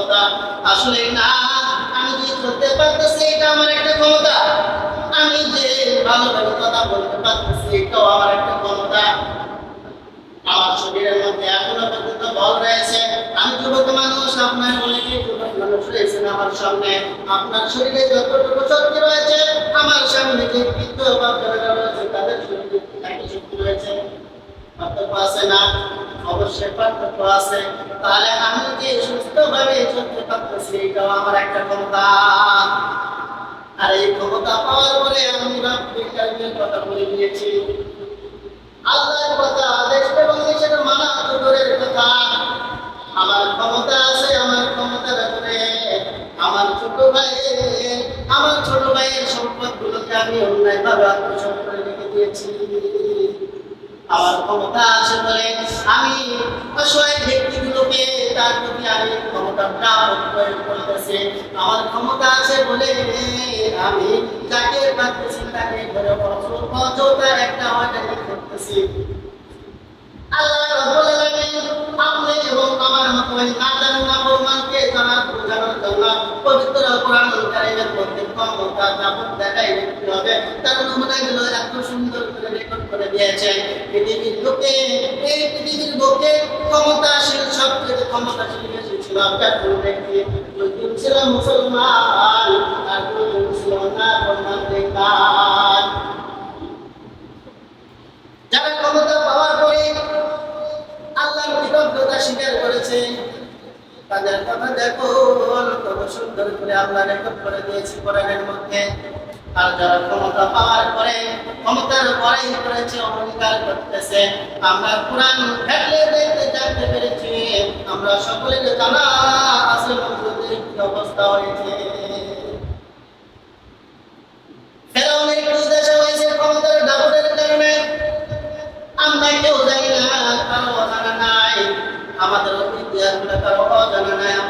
ক্ষমতা। আসলে না, আমি যে করতে পারতেছি এটা আমার একটা ক্ষমতা। আমি যে ভালোভাবে কথা বলতে পারতেছি এটাও আমার একটা ক্ষমতা। আমার শরীরের মধ্যে এখনও পর্যন্ত বল রয়েছে। আমি যুবক মানুষ, আপনার অনেকে যুবক মানুষ রয়েছেন আমার সামনে। আপনার শরীরে যতটুকু শক্তি রয়েছে, আমার সামনে যে বৃদ্ধ বা তাদের শরীরে একই শক্তি রয়েছে। পার্থক্য আছে না? অবশ্যই পার্থক্য আছে। তাহলে আমি আর ক্ষমতা পাওয়ার বলে দিয়েছি আল্লাহর কথা, আদেশ এবং নিষেধ মানা আমার ক্ষমতা আছে, আমার ক্ষমতার উপরে। আমার ছোট ভাই আমার ছোট ভাইয়ের সম্পদ গুলোকে আমি অন্যায় ভাবে আত্মসাৎ করে রেখে দিয়েছি। আমার ক্ষমতা আছে বলে আমি অসহায় ব্যক্তিগুলোকে তার প্রতি আমি ক্ষমতা প্রয়োগ করতেছে আমার ক্ষমতা আছে বলে আমি যাকে তাকে ধরে একটা আমার করতেছি। আল্লাহ আপনি এবং আমার মতো ওই নাদান নাফরমানকে জানার বোঝানোর জন্য পবিত্র তার এত সুন্দর করে রেকর্ড করে দিয়েছে পৃথিবীর লোকে এই পৃথিবীর লোকে ক্ষমতাশীল সবচেয়ে ছিল ব্যাকুল ব্যক্তি দুজন ছিল মুসলমান আর দুজন ছিল বেকার যারা ক্ষমতা পাওয়ার পরে আল্লাহর কৃতজ্ঞতা স্বীকার করেছে তাদের কথা দেখো কত সুন্দর করে আল্লাহ রেকর্ড করে দিয়েছে কোরআনের মধ্যে। আর যারা ক্ষমতা পাওয়ার পরে, ক্ষমতার পরেই করেছে, অহংকার করতেছে। আমরা কোরআন ঘাটলে দেখতে জানতে পেরেছি। আমরা সকলের জানা আছে মজুদের কি অবস্থা হয়েছে। আমাদের ইতিহাসগুলো কারও অজানা নাই।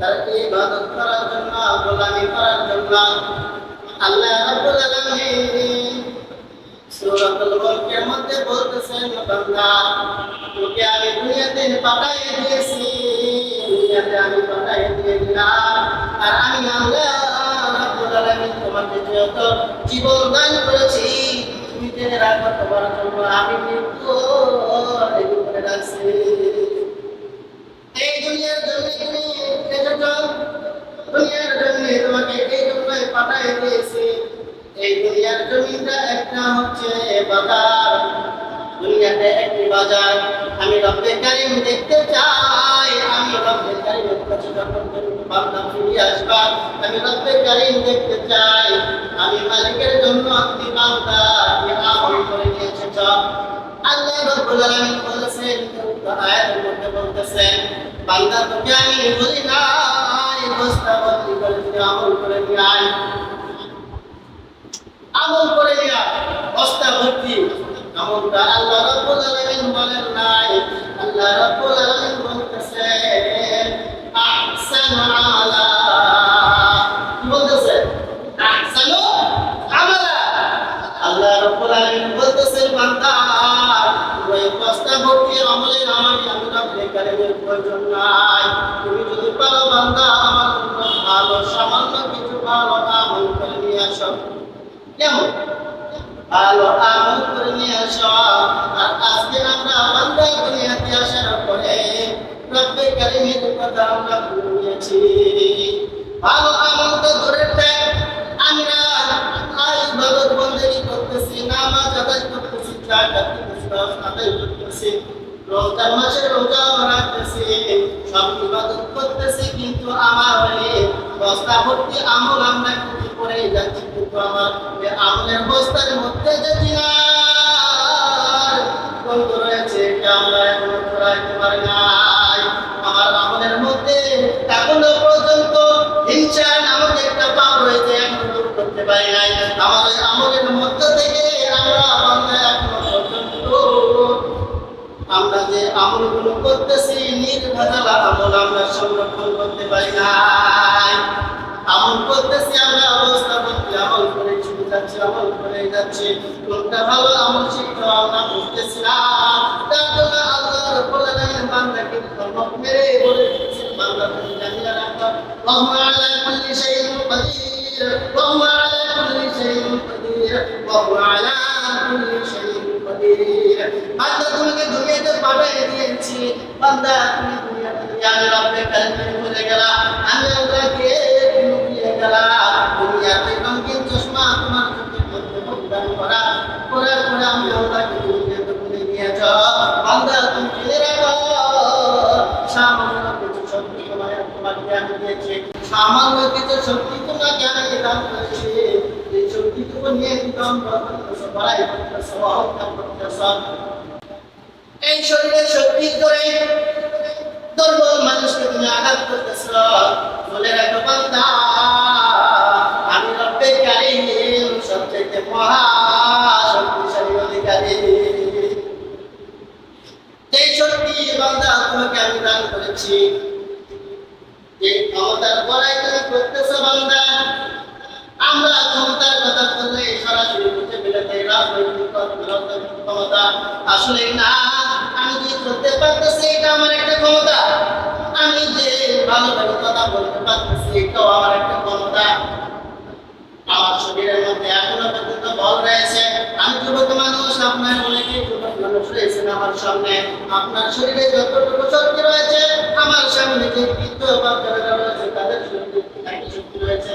তাকে ইবাদত করার জন্য গোলামি করার জন্য আল্লাহ রাব্বুল আলামিন সূরাতুল মুলকের মধ্যে বলতেছেন বান্দা, তোকে আমি দুনিয়াতে পাঠিয়ে দিয়েছি, দুনিয়াতে আমি দিয়ে দিলাম আর আমি আল্লাহ রাব্বুল আলামিন তোমাকে যত জীবন দান করেছি, তুমি জেনে রাখো তোমার জন্য আমি মৃত্যু রাখছি। দুনিয়ার জন্য তুমি এসেছ। দুনিয়ার জন্য তোমাকে এই জন্যই পাঠাই দিয়েছি। এই দুনিয়ার জমিটা একটা হচ্ছে বাজার। দুনিয়াতে একটি বাজার। আমি রব্বে কারিম দেখতে চাই। আমি রব্বে কারিমের কাছে যখন বান্দা ফিরে আসবা, আমি রব্বে কারিম দেখতে চাই। আমি মালিকের জন্য তুমি বান্দা আমল করে নিয়ে এসেছ আল্লাহ রাব্বুল আলামিন বলেছেন আয়াতের মধ্যে বলতেছেন বান্দা না এই বস্তা বদলি করে তুমি আমল করে আমল করে নিয়ে বস্তা আল্লাহ রাব্বুল আলামিন বলেন নাই। আল্লাহ রাব্বুল আলামিন বলতেছেন আহসানু আলা। কি বলতেছেন আহসানু আমালা বলতেছেন, বান্দা, ওই বস্তা ভর্তি আমলের আমার আমি প্রয়োজন নাই। তুমি যদি পারো বান্দা, আমার জন্য ভালো, সামান্য কিছু ভালো আমল করে নিয়ে আসো। কেমন? ভালো আমল করে নিয়ে আসো। আর আজকে আমরা বান্দা দুনিয়াতে আসার পরে রব্বে কারিমের কথা আমরা ভুলে গিয়েছি ভালো আমল তো দূরের থাক আমরা আজ ইবাদত বন্দেগী করতেছি, নামাজ আদায় করতেছি, জাকাত দিতেছি আদায় করতেছি। রমজান মাসে রোজাও রাখতেছি সব ইবাদত করতেছি, কিন্তু আমার হয়ে বস্তা ভর্তি আমল আমরা কিছু করে যাচ্ছি, কিন্তু আমার আমলের বস্তার মধ্যে যে চিনার গন্ধ রয়েছে আমরা এখনও করাইতে পারি নাই। আমার আমলের মধ্যে এখনও পর্যন্ত হিংসা নামক একটা পাপ রয়েছে, এখনও করতে পারি নাই। আমার আমলের মধ্য যে আমলগুলো করতেছি, নির্ভেজাল আমল আমরা সংরক্ষণ করতে পারি নাই। আমল করতেছি, আমরা অবস্থা করতে আমল করে ছুটে যাচ্ছি, আমল করে যাচ্ছি। কোনটা ভালো আমল শিখতে আমরা বুঝতেছি না। তার জন্য আল্লাহ রব্বুল আলা কুল্লি শাইইন কাদির। ওয়া আলা কুল্লি শাইইন কাদির। বান্দা তোমাকে দুনিয়াতে পাঠিয়ে দিয়েছি বান্দা, তুমি দুনিয়াতে আমি রব্বে কালমে ভুলে গেলা আমি আল্লাহকে ভুলে গেলা। দুনিয়াতে রঙিন চশমা তোমার চোখের মধ্যে পরিধান করা, করার পরে আমি আল্লাহকে দুনিয়াতে ভুলে গিয়েছ। বান্দা, তুমি ফিরে রাখো সামান্য কিছু শক্তি তোমাকে আমি দিয়েছি। সামান্য কিছু শক্তি তোমাকে আমি দান করেছি এই শক্তিটুকু নিয়ে কিন্তু আমরা করতেছ বড়াই করতেছ অহংকার করতেছ এই শরীরের শক্তি ধরে দুর্বল মানুষকে তুমি আঘাত করতেছ। বলে রাখো, বান্দা, আমি রব্বে কারিম সবচেয়ে মহা যে শক্তি, বান্দা আমি দান করেছি। যে ক্ষমতার বড়াই তুমি করতেছ, বান্দা আমরা ক্ষমতার কথা বললে সরাসরি বুঝে ফেলেতে রাজনৈতিক রাজনৈতিক ক্ষমতা। আসলে না, আমি যে করতে পারতেছি এটা আমার একটা ক্ষমতা। আমি যে ভালোভাবে কথা বলতে পারতেছি এটাও আমার একটা ক্ষমতা। আমার শরীরের মধ্যে এখনও পর্যন্ত বল রয়েছে। আমি যুবক মানুষ, আপনার অনেকে যুবক মানুষ রয়েছেন আমার সামনে। আপনার শরীরে যতটুকু শক্তি রয়েছে, আমার সামনে যে বৃদ্ধ বাচ্চারা রয়েছে, তাদের শরীরে শক্তি রয়েছে।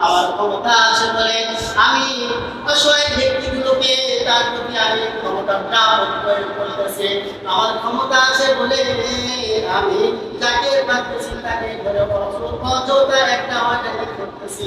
আমার ক্ষমতা আছে বলে আমি ব্যক্তিগুলোকে তার প্রতি আমি ক্ষমতা প্রয়োগ করতেছে আমার ক্ষমতা আছে বলে আমি যাকে পাচ্ছি তাকে ধরে অযোধ্যা একটা আমার করতেছি।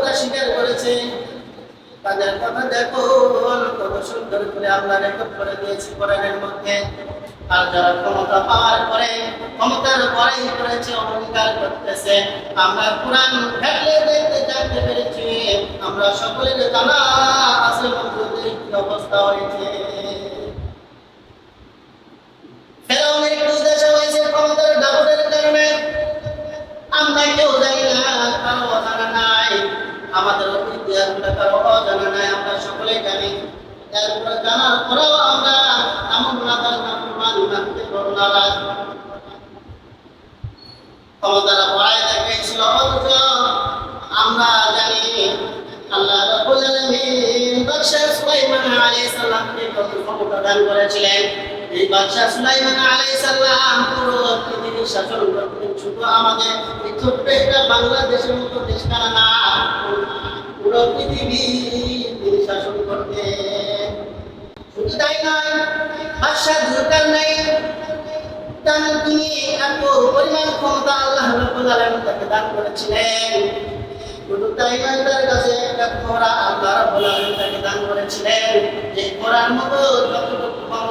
কৃতজ্ঞতা স্বীকার করেছে। তাদের কথা দেখো, কত সুন্দর করে আল্লাহ রেকর্ড করে দিয়েছে কোরআনের মধ্যে। আর যারা ক্ষমতা পাওয়ার পরে, ক্ষমতার পরেই করেছে, অহংকার করতেছে। আমরা কোরআন ঘাটলে দেখতে জানতে পেরেছি, আমরা সকলের জানা আছে, বন্ধুদের কি অবস্থা হয়েছে। ফেরাউনের একটু দেশে হয়েছে ক্ষমতার দাবনের কারণে আমরা কেউ জানি না, কারও অজানা আমাদের ইতিহাসগুলো অজানা নাই, আমরা সকলেই জানি। এরপরে জানার পরেও আমরা এমন নাদার নাফরমান নামতে পারব না ক্ষমতারা দেখিয়েছিল, অথচ আমরা জানি আল্লাহ বাদশা সুলাইমান কত ক্ষমতা দান করেছিলেন। এই বাদশাহ সুলাইমান আলাইহিস সালাম পুরো পৃথিবী শাসন করতেন শুধু আমাদের এই ছোট্ট একটা বাংলাদেশের মতো দেশখানা না পুরো পৃথিবী তিনি শাসন করতেন শুধু তাই নয়, বাদশাহ জুলকার নাই? তার তিনি এত পরিমাণ ক্ষমতা আল্লাহ রাব্বুল আলামিন তাকে দান করেছিলেন। শুধু তাই নয়, তার কাছে একটা ঘোড়া আল্লাহ রাব্বুল আলামিন তাকে দান করেছিলেন। যে ঘোড়ার মতো যতটুকু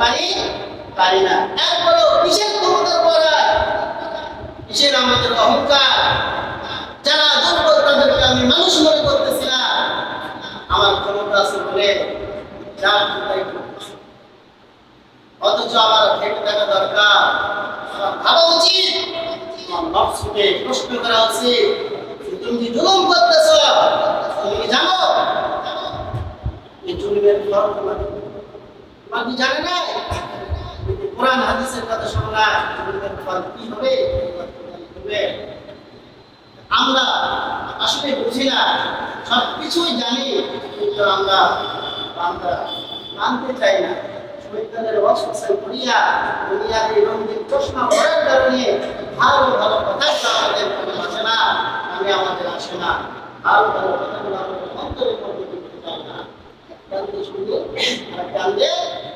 পারি? পারি না। এরপরেও কিসের ক্ষমতার পড়া? কিসের আমাদের অহংকার? যারা দুর্বল তাদেরকে আমি মানুষ মনে করতেছি না, আমার ক্ষমতা আছে বলে। অথচ আমার ভেবে থাকা দরকার। ভাবা উচিত। প্রশ্ন করা উচিত। তুমি যে জুলুম করতেছ? তুমি জানো? এই জুলুমের ফল তোমার কি জানে না? কোরআন, হাদিসের কথা শোনা কি হবে? আমরা আসলে বুঝি না সব কিছুই জানি, কিন্তু আমরা আমরা মানতে চাই না। শৈতানের অসুস্থ করিয়া দুনিয়ার এই রঙিন চশমা পড়ার কারণে ভালো ভালো কথা আমাদের মনে আসে না আমি আমাদের আসে না। ভালো ভালো কথাগুলো আমাদের অন্তরের মধ্যে ঢুকতে চাই না। কান্দে শুনে আর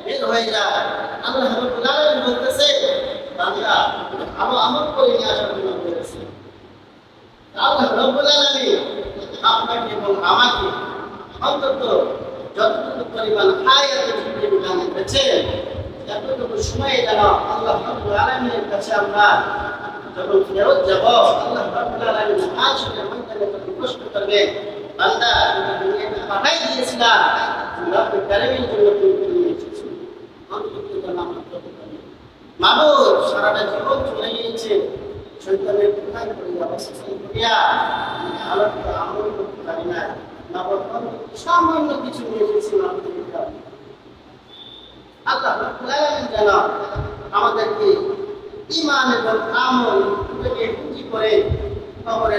বের হয়ে যায়। আল্লাহ আলামিন বলতেছে, বান্দা ভালো আমল করে নিয়ে আসার জন্য বলেছে আলামিন আপনাকে এবং আমাকে অন্তত যতটুকু পরিমাণ আয়াতে ঝুঁকিয়ে বিধান করেছে এতটুকু সময় যেন আল্লাহ রাব্বুল আলামিনের কাছে আমরা যখন ফেরত যাব, আল্লাহ রাব্বুল আলামিন আসলে ময়দানে তখন প্রশ্ন করবে, বান্দা পাঠাই দিয়েছিলাম রব্বুল কারিমের জন্য তুমি কি নিয়ে এসেছ অন্তত যেন আমরা তত করি মাবুদ সারাটা জীবন চলে গিয়েছে। শৈতানের কোথায় করিয়া ভালো আমল করতে পারি না। সামান্য কিছু নিয়ে আমাদেরকে ইমান এবং আমল দুটোকে পুঁজি করে করে